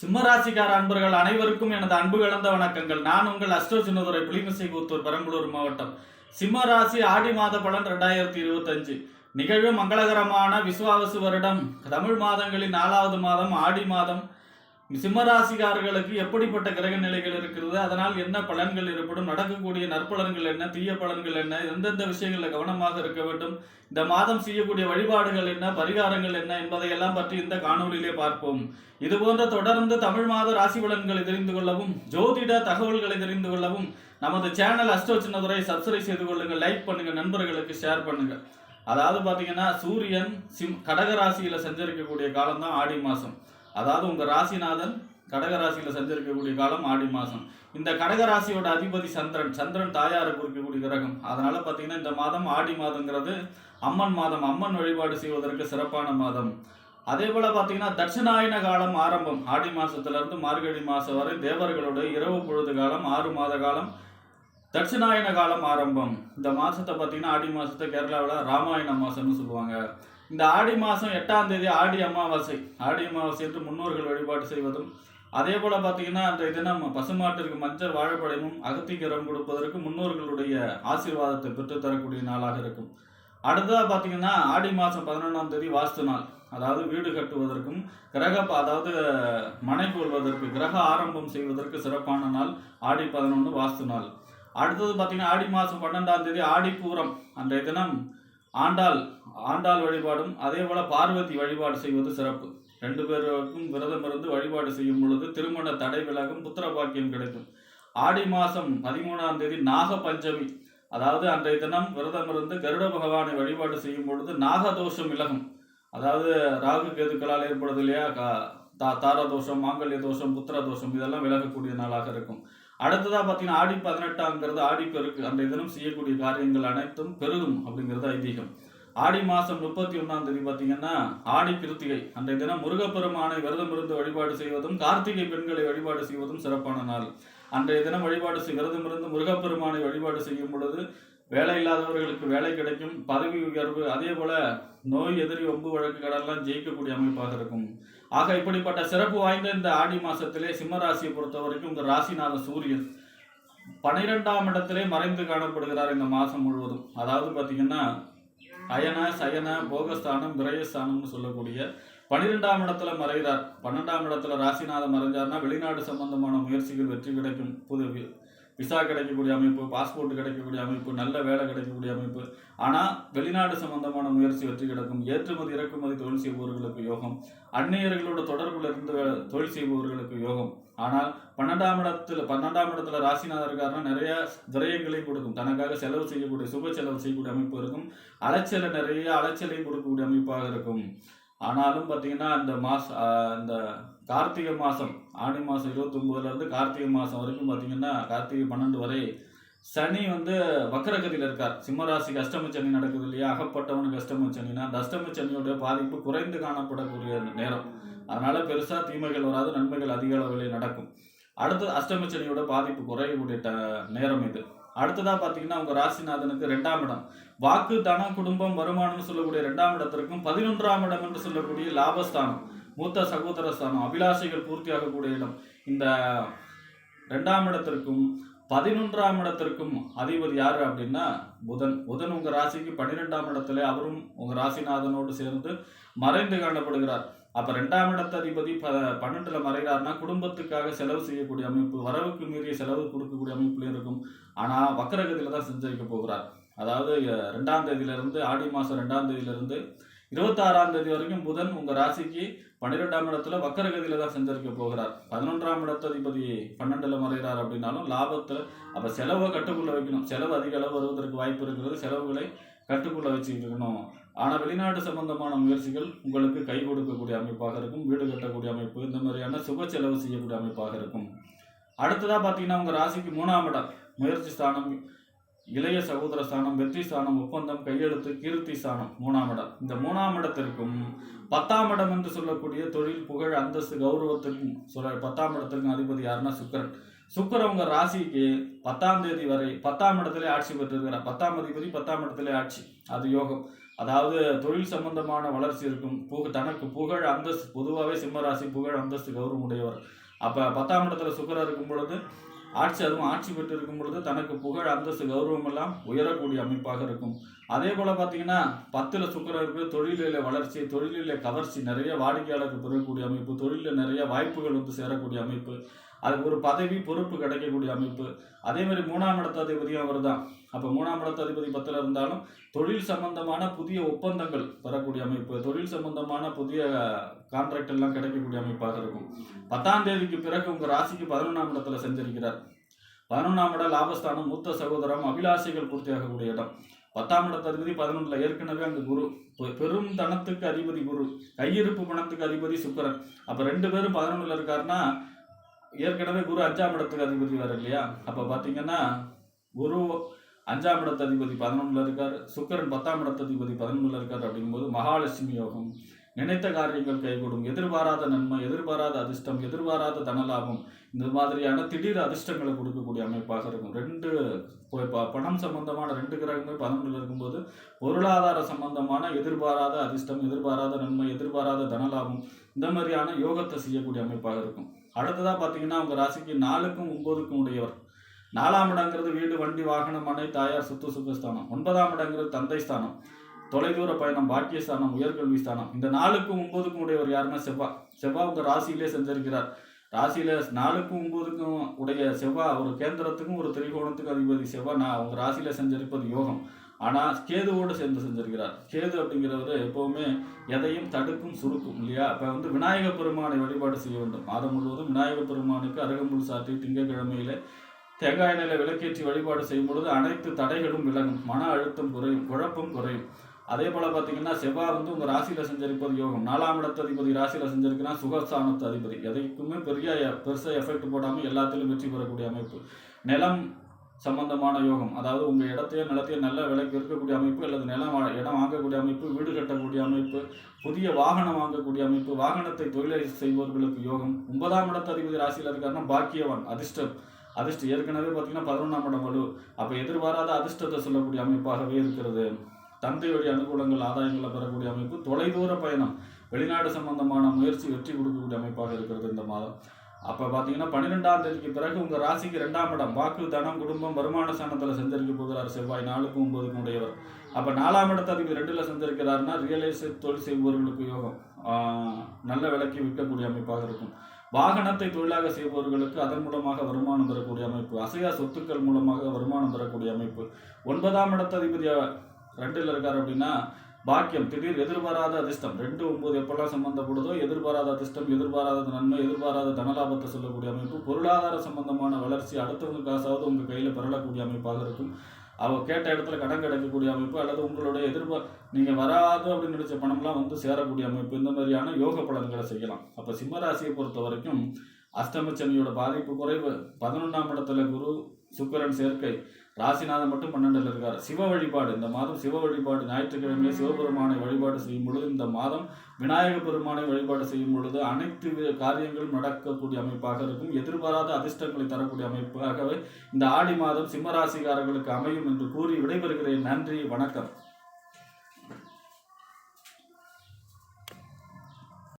சிம்மராசிக்கார அன்பர்கள் அனைவருக்கும் எனது அன்பு கலந்த வணக்கங்கள். நான் உங்கள் அஷ்டோ சின்னதுரை புலிமிசை கூத்தூர் பெரம்பலூர் மாவட்டம். சிம்மராசி ஆடி மாத பலன் ரெண்டாயிரத்தி இருபத்தஞ்சு. நிகழ்வு மங்களகரமான விசுவாவசு வருடம். தமிழ் மாதங்களின் நாலாவது மாதம் ஆடி மாதம். சிம்மராசிகாரர்களுக்கு எப்படிப்பட்ட கிரக நிலைகள் இருக்கிறது? அதனால் என்ன பலன்கள் ஏற்படும்? நடக்கக்கூடிய நற்பலன்கள் என்ன? தீய பலன்கள் என்ன? எந்தெந்த விஷயங்களில் கவனமாக இருக்க வேண்டும்? இந்த மாதம் செய்யக்கூடிய வழிபாடுகள் என்ன? பரிகாரங்கள் என்ன? என்பதையெல்லாம் பற்றி இந்த காணொலியிலே பார்ப்போம். இது போன்ற தொடர்ந்து தமிழ் மாத ராசி பலன்களை தெரிந்து கொள்ளவும் ஜோதிட தகவல்களை தெரிந்து கொள்ளவும் நமது சேனல் அஸ்டோ சின்னதுரை சப்ஸ்கிரைப் செய்து கொள்ளுங்கள். லைக் பண்ணுங்க. நண்பர்களுக்கு ஷேர் பண்ணுங்க. அதாவது பார்த்தீங்கன்னா சூரியன் சிம் கடகராசியில் சஞ்சரிக்கக்கூடிய காலம் தான் ஆடி மாதம். அதாவது உங்க ராசிநாதன் கடக ராசியில சஞ்சரிக்கக்கூடிய காலம் ஆடி மாதம் இந்த கடக ராசியோட அதிபதி சந்திரன் சந்திரன் தாயாரை குறிக்கக்கூடிய கிரகம். அதனால பார்த்தீங்கன்னா இந்த மாதம் ஆடி மாதங்கிறது அம்மன் மாதம். அம்மன் வழிபாடு செய்வதற்கு சிறப்பான மாதம். அதே போல பார்த்தீங்கன்னா தட்சிணாயன காலம் ஆரம்பம். ஆடி மாதத்துலேருந்து மார்கழி மாதம் வரை தேவர்களுடைய இரவு பொழுது காலம் ஆறு மாத காலம் தட்சிணாயன காலம் ஆரம்பம். இந்த மாதத்தை பார்த்தீங்கன்னா ஆடி மாதத்தை கேரளாவில் ராமாயண மாதம்னு சொல்லுவாங்க. இந்த ஆடி மாதம் எட்டாம் தேதி ஆடி அமாவாசை ஆடி அமாவாசை என்று முன்னோர்கள் வழிபாடு செய்வதும் அதே போல் பார்த்தீங்கன்னா அந்த தினம் பசுமாட்டிற்கு மஞ்சள் வாழைப்பழமும் அகத்திக்கரம் கொடுப்பதற்கு முன்னோர்களுடைய ஆசீர்வாதத்தை பெற்றுத்தரக்கூடிய நாளாக இருக்கும். அடுத்ததாக பார்த்தீங்கன்னா ஆடி மாதம் பதினொன்றாம் தேதி வாஸ்து நாள். அதாவது வீடு கட்டுவதற்கும் கிரக அதாவது மனை கொள்வதற்கு கிரக ஆரம்பம் செய்வதற்கு சிறப்பான நாள் ஆடி பதினொன்று வாஸ்து நாள். அடுத்தது பார்த்தீங்கன்னா ஆடி மாதம் பன்னெண்டாம் தேதி ஆடிப்பூரம் அன்றைய தினம் ஆண்டாள் ஆண்டாள் வழிபாடும் அதே போல பார்வதி வழிபாடு செய்வது சிறப்பு. ரெண்டு பேருக்கும் விரதம் இருந்து வழிபாடு செய்யும் பொழுது திருமண தடை விலகும் புத்திர பாக்கியம் கிடைக்கும். ஆடி மாதம் பதிமூணாம் தேதி நாக பஞ்சமி. அதாவது அன்றைய தினம் விரதம் இருந்து கருட பகவானை வழிபாடு செய்யும் பொழுது நாகதோஷம் விலகும். அதாவது ராகு கேதுக்களால் ஏற்படுது இல்லையா? தா தாரதோஷம் மாங்கல்ய தோஷம் புத்திர தோஷம் இதெல்லாம் விலகக்கூடிய நாளாக இருக்கும். அடுத்ததா பார்த்தீங்கன்னா ஆடி பதினெட்டாங்கிறது ஆடி பெருக்கு. அன்றைய தினம் செய்யக்கூடிய காரியங்கள் அனைத்தும் பெருகும் அப்படிங்கிறது ஐதீகம். ஆடி மாதம் முப்பத்தி ஒன்றாம் தேதி பார்த்தீங்கன்னா ஆடி கிருத்திகை. அன்றைய தினம் முருகப்பெருமானை விரதம் இருந்து வழிபாடு செய்வதும் கார்த்திகை பெண்களை வழிபாடு செய்வதும் சிறப்பான நாள். அன்றைய தினம் வழிபாடு செய் விரதம் இருந்து முருகப்பெருமானை வழிபாடு செய்யும் பொழுது வேலை இல்லாதவர்களுக்கு வேலை கிடைக்கும் பதவி உயர்வு அதே போல நோய் எதிரி ஒம்பு வழக்குகளெல்லாம் ஜெயிக்கக்கூடிய அமைப்பாக இருக்கும். ஆக இப்படிப்பட்ட சிறப்பு வாய்ந்த இந்த ஆடி மாசத்திலே சிம்ம ராசியை பொறுத்த வரைக்கும் உங்க ராசிநாத சூரியன் பனிரெண்டாம் இடத்திலே மறைந்து காணப்படுகிறார் இந்த மாதம் முழுவதும். அதாவது பார்த்தீங்கன்னா அயன சயன போகஸ்தானம் விரயஸ்தானம்னு சொல்லக்கூடிய பனிரெண்டாம் இடத்துல மறைகிறார். பன்னெண்டாம் இடத்துல ராசிநாதன் மறைஞ்சார்னா வெளிநாடு சம்பந்தமான முயற்சிகள் வெற்றி கிடைக்கும். புது விசா கிடைக்கக்கூடிய அமைப்பு பாஸ்போர்ட் கிடைக்கக்கூடிய அமைப்பு நல்ல வேலை கிடைக்கக்கூடிய அமைப்பு. ஆனால் வெளிநாடு சம்பந்தமான முயற்சி வெற்றி கிடக்கும். ஏற்றுமதி இறக்குமதி தொழில் செய்பவர்களுக்கு யோகம். அந்நியர்களோட தொடர்பில் இருந்து தொழில் செய்பவர்களுக்கு யோகம். ஆனால் பன்னெண்டாம் இடத்துல பன்னெண்டாம் இடத்துல ராசிநாதன் இருக்காருன்னா நிறைய விரயங்களையும் கொடுக்கும். தனக்காக செலவு செய்யக்கூடிய சுப செலவு செய்யக்கூடிய அமைப்பு இருக்கும். அலைச்சலை நிறைய அலைச்சலையும் கொடுக்கக்கூடிய அமைப்பாக இருக்கும். ஆனாலும் பார்த்தீங்கன்னா இந்த மாச இந்த கார்த்திகை மாதம் ஆடி மாதம் இருபத்தொம்போதுலேருந்து கார்த்திகை மாதம் வரைக்கும் பார்த்தீங்கன்னா கார்த்திகை பன்னெண்டு வரை சனி வந்து வக்கரகதியில் இருக்கார். சிம்மராசிக்கு அஷ்டம சனி நடக்குது இல்லையா? அகப்பட்டவனுக்கு அஷ்டம சனினா அந்த அஷ்டம சனியோட பாதிப்பு குறைந்து காணப்படக்கூடிய நேரம். அதனால் பெருசாக தீமைகள் வராது நன்மைகள் அதிக அளவில் நடக்கும். அடுத்து அஷ்டம சனியோட பாதிப்பு குறையக்கூடிய ட- நேரம் இது. அடுத்ததா பார்த்தீங்கன்னா உங்க ராசிநாதனுக்கு ரெண்டாம் இடம். வாக்கு தன குடும்பம் வருமானம்னு சொல்லக்கூடிய ரெண்டாம் இடத்திற்கும் பதினொன்றாம் இடம் என்று சொல்லக்கூடிய லாபஸ்தானம் மூத்த சகோதர ஸ்தானம் அபிலாஷைகள் பூர்த்தியாகக்கூடிய இடம். இந்த ரெண்டாம் இடத்திற்கும் பதினொன்றாம் இடத்திற்கும் அதிபதி யாரு அப்படின்னா புதன். புதன் உங்க ராசிக்கு பன்னிரெண்டாம் இடத்துல அவரும் உங்க ராசிநாதனோடு சேர்ந்து மறைந்து காணப்படுகிறார். அப்ப ரெண்டாம் இடத்த அதிபதி ப பன்னெண்டுல மறைகிறார்னா குடும்பத்துக்காக செலவு செய்யக்கூடிய அமைப்பு வரவுக்கு மீறிய செலவு கொடுக்கக்கூடிய அமைப்புல இருக்கும். ஆனா வக்கரகதியில தான் சஞ்சரிக்க போகிறார். அதாவது ரெண்டாம் தேதியில இருந்து ஆடி மாசம் ரெண்டாம் தேதியிலிருந்து இருபத்தாறாம் தேதி வரைக்கும் புதன் உங்க ராசிக்கு பன்னிரெண்டாம் இடத்துல வக்கரகதியில தான் சஞ்சரிக்க போகிறார். பதினொன்றாம் இடத்ததிபதி பன்னெண்டுல மறைகிறார் அப்படின்னாலும் லாபத்துல அப்ப செலவை கட்டுக்குள்ள வைக்கணும். செலவு அதிக அளவு வருவதற்கு வாய்ப்பு இருக்கிறது. செலவுகளை கட்டுக்குள்ள வச்சுக்கணும் ஆனால் வெளிநாட்டு சம்பந்தமான முயற்சிகள் உங்களுக்கு கை கொடுக்கக்கூடிய அமைப்பாக இருக்கும். வீடு கட்டக்கூடிய அமைப்பு இந்த மாதிரியான சுப செலவு செய்யக்கூடிய அமைப்பாக இருக்கும். அடுத்ததாக பார்த்தீங்கன்னா உங்கள் ராசிக்கு மூணாம் இடம். முயற்சி ஸ்தானம் இளைய சகோதர ஸ்தானம் வெற்றி ஸ்தானம் ஒப்பந்தம் கையெழுத்து கீர்த்தி ஸ்தானம் மூணாம் இடம். இந்த மூணாம் இடத்திற்கும் பத்தாம் இடம் என்று சொல்லக்கூடிய தொழில் புகழ் அந்தஸ்து கௌரவத்திற்கும் சொல்ல பத்தாம் இடத்திற்கும் அதிபதி யாருன்னா சுக்கரன். சுக்கரவங்க உங்க ராசிக்கு பத்தாம் தேதி வரை பத்தாம் இடத்திலே ஆட்சி பெற்றிருக்கிறார் பத்தாம் அதிபதி பத்தாம் இடத்துலேயே ஆட்சி. அது யோகம். அதாவது தொழில் சம்பந்தமான வளர்ச்சி இருக்கும். புக தனக்கு புகழ் அந்தஸ்து பொதுவாகவே சிம்மராசி புகழ் அந்தஸ்து கௌரவம் உடையவர். அப்போ பத்தாம் இடத்துல சுக்கராக இருக்கும் பொழுது ஆட்சி அதுவும் ஆட்சி பெற்று இருக்கும் பொழுது தனக்கு புகழ் அந்தஸ்து கௌரவம் எல்லாம் உயரக்கூடிய அமைப்பாக இருக்கும். அதே போல் பார்த்தீங்கன்னா பத்தில் சுக்கரம் இருக்கு. தொழிலில் வளர்ச்சி தொழிலில் கவர்ச்சி நிறைய வாடிக்கையாளருக்கு பெறக்கூடிய அமைப்பு. தொழிலில் நிறைய வாய்ப்புகள் வந்து சேரக்கூடிய அமைப்பு. அதுக்கு ஒரு பதவி பொறுப்பு கிடைக்கக்கூடிய அமைப்பு. அதே மாதிரி மூணாம் இடத்தாதிபதியும் அவர் தான் அப்போ மூணாம் இடத்தாதிபதி பத்தில் இருந்தாலும் தொழில் சம்பந்தமான புதிய ஒப்பந்தங்கள் பெறக்கூடிய அமைப்பு. தொழில் சம்பந்தமான புதிய கான்ட்ராக்ட் எல்லாம் கிடைக்கக்கூடிய அமைப்பாக இருக்கும். பத்தாம் தேதிக்கு பிறகு உங்கள் ராசிக்கு பதினொன்றாம் இடத்துல செஞ்சிருக்கிறார் பதினொன்றாம் இடம் லாபஸ்தானம் மூத்த சகோதரம் அபிலாஷைகள் பூர்த்தியாகக்கூடிய இடம். பத்தாம் இடத்து அதிபதி பதினொன்றில் ஏற்கனவே அங்கே குரு. பெரும் தனத்துக்கு அதிபதி குரு. கையிருப்பு பணத்துக்கு அதிபதி சுக்கரன். அப்போ ரெண்டு பேரும் பதினொன்றில் இருக்காருன்னா ஏற்கனவே குரு அஞ்சாம் இடத்துக்கு அதிபதி வேறு இல்லையா? அப்போ பார்த்தீங்கன்னா குரு அஞ்சாம் இடத்து அதிபதி பதினொன்றில் இருக்கார் சுக்கரன் பத்தாம் இடத்து அதிபதி பதினொன்றில் இருக்கார் அப்படிங்கும்போது மகாலட்சுமி யோகம். நினைத்த காரியங்கள் கைகூடும். எதிர்பாராத நன்மை எதிர்பாராத அதிர்ஷ்டம் எதிர்பாராத தனலாபம் இந்த மாதிரியான திடீர் அதிர்ஷ்டங்களை கொடுக்கக்கூடிய அமைப்பாக இருக்கும். ரெண்டு இப்போ ப- பணம் சம்பந்தமான ரெண்டு கிரகங்கள் பதினொன்றில் இருக்கும்போது பொருளாதார சம்பந்தமான எதிர்பாராத அதிர்ஷ்டம் எதிர்பாராத நன்மை எதிர்பாராத தனலாபம் இந்த மாதிரியான யோகத்தை செய்யக்கூடிய அமைப்பாக இருக்கும். அடுத்ததாக பார்த்தீங்கன்னா உங்கள் ராசிக்கு நாலுக்கும் ஒன்பதுக்கும் உடையவர். நாலாம் இடங்கிறது வீடு வண்டி வாகனம் மனை தாயார் சுத்து சுகஸ்தானம். ஒன்பதாம் இடங்கிறது தந்தை ஸ்தானம். தொலைதூர பயணம் பாக்கியஸ்தானம் உயர்கல்வி ஸ்தானம். இந்த நாலுக்கும் ஒன்பதுக்கும் உடையவர் யாருன்னா செவ்வாய் செவ்வாய் உங்கள் ராசியிலே செஞ்சிருக்கிறார் ராசியில நாலுக்கும் ஒன்பதுக்கும் உடைய செவ்வாய் ஒரு கேந்திரத்துக்கும் ஒரு திரிகோணத்துக்கும் அதிபதி செவ்வாய் நான் உங்கள் ராசியில செஞ்சிருப்பது யோகம். ஆனால் கேதுவோடு சேர்ந்து செஞ்சிருக்கிறார். கேது அப்படிங்கிறவர் எப்போவுமே எதையும் தடுக்கும் சுருக்கும் இல்லையா? அப்போ வந்து விநாயக பெருமானை வழிபாடு செய்ய வேண்டும். மாதம் முழுவதும் விநாயக பெருமானுக்கு அருகம்புல் சாற்றி திங்கக்கிழமையில தேங்காய் எண்ணெயில விளக்கேற்றி வழிபாடு செய்யும் பொழுது அனைத்து தடைகளும் விலகும். மன அழுத்தம் குறையும் குழப்பம் குறையும். அதே போல் பார்த்தீங்கன்னா செவ்வாய் வந்து உங்கள் ராசியில் செஞ்சிருப்பது யோகம். நாலாம் இடத்து அதிபதி ராசியில் செஞ்சிருக்குன்னா சுகஸ்தானத்து அதிபதி. எதைக்குமே பெரிய பெருசாக எஃபெக்ட் போடாமல் எல்லாத்திலும் வெற்றி பெறக்கூடிய அமைப்பு. நிலம் சம்பந்தமான யோகம். அதாவது உங்கள் இடத்தையோ நிலத்தையோ நல்ல விலைக்கு இருக்கக்கூடிய அமைப்பு அல்லது நிலம் இடம் வாங்கக்கூடிய அமைப்பு வீடு கட்டக்கூடிய அமைப்பு புதிய வாகனம் வாங்கக்கூடிய அமைப்பு வாகனத்தை தொழிலை செய்பவர்களுக்கு யோகம். ஒன்பதாம் இடத்து அதிபதி ராசியில் இருக்காருன்னா பாக்கியவான் அதிர்ஷ்டம். அதிர்ஷ்டம். ஏற்கனவே பார்த்தீங்கன்னா பதினொன்றாம் இடம் வலு. அப்போ எதிர்பாராத அதிர்ஷ்டத்தை சொல்லக்கூடிய அமைப்பாகவே இருக்கிறது. தந்தையுடைய அனுகூலங்கள் ஆதாயங்களை பெறக்கூடிய அமைப்பு தொலைதூர பயணம் வெளிநாடு சம்பந்தமான முயற்சி வெற்றி கொடுக்கக்கூடிய அமைப்பாக இருக்கிறது இந்த மாதம். அப்போ பார்த்தீங்கன்னா பன்னிரெண்டாம் தேதிக்கு பிறகு உங்கள் ராசிக்கு ரெண்டாம் இடம். வாக்கு தனம் குடும்பம் வருமான சனத்தில் செஞ்சிருக்க போகிறார் செவ்வாய். நாலுக்கும் ஒன்பதுக்கும் உடையவர். அப்போ நாலாம் இடத்து அதிபதி ரெண்டில் செஞ்சிருக்கிறாருன்னா ரியல் எஸ்டேட் தொழில் செய்பவர்களுக்கு யோகம். நல்ல விலைக்கு விற்கக்கூடிய அமைப்பாக இருக்கும். வாகனத்தை தொழிலாக செய்பவர்களுக்கு அதன் மூலமாக வருமானம் பெறக்கூடிய அமைப்பு. அசையா சொத்துக்கள் மூலமாக வருமானம் பெறக்கூடிய அமைப்பு. ஒன்பதாம் இடத்து அதிபதி ரெண்டில் இருக்கார் அப்படின்னா பாக்கியம் திடீர் எதிர்பாராத அதிர்ஷ்டம். ரெண்டு ஒன்பது எப்பெல்லாம் சம்பந்தப்படுதோ எதிர்பாராத அதிர்ஷ்டம் எதிர்பாராத நன்மை எதிர்பாராத தனலாபத்தை சொல்லக்கூடிய அமைப்பு பொருளாதார சம்பந்தமான வளர்ச்சி அடுத்தவங்க காசாவது உங்கள் கையில் பரளக்கூடிய அமைப்பாக இருக்கும். அவ கேட்ட இடத்துல கடன் கிடைக்கக்கூடிய அமைப்பு அல்லது உங்களுடைய எதிர்பார் நீங்கள் வராது அப்படின்னு நினச்ச பணம்லாம் வந்து சேரக்கூடிய அமைப்பு இந்த மாதிரியான யோக பலன்களை செய்யலாம். அப்போ சிம்மராசியை பொறுத்த வரைக்கும் அஷ்டமச்சனியோட பாதிப்பு குறைவு. பதினொன்றாம் இடத்துல குரு சுக்கிரன் சேர்க்கை. ராசிநாதன் மட்டும் பன்னெண்டில் இருக்கார். சிவ வழிபாடு இந்த மாதம் சிவ வழிபாடு ஞாயிற்றுக்கிழமை சிவபெருமானை வழிபாடு செய்யும் பொழுது இந்த மாதம் விநாயக பெருமானை வழிபாடு செய்யும் பொழுது அனைத்து காரியங்களும் நடக்கக்கூடிய அமைப்பாக இருக்கும். எதிர்பாராத அதிர்ஷ்டங்களை தரக்கூடிய அமைப்பாகவே இந்த ஆடி மாதம் சிம்மராசிக்காரர்களுக்கு அமையும் என்று கூறி விடைபெறுகிறேன். நன்றி வணக்கம்.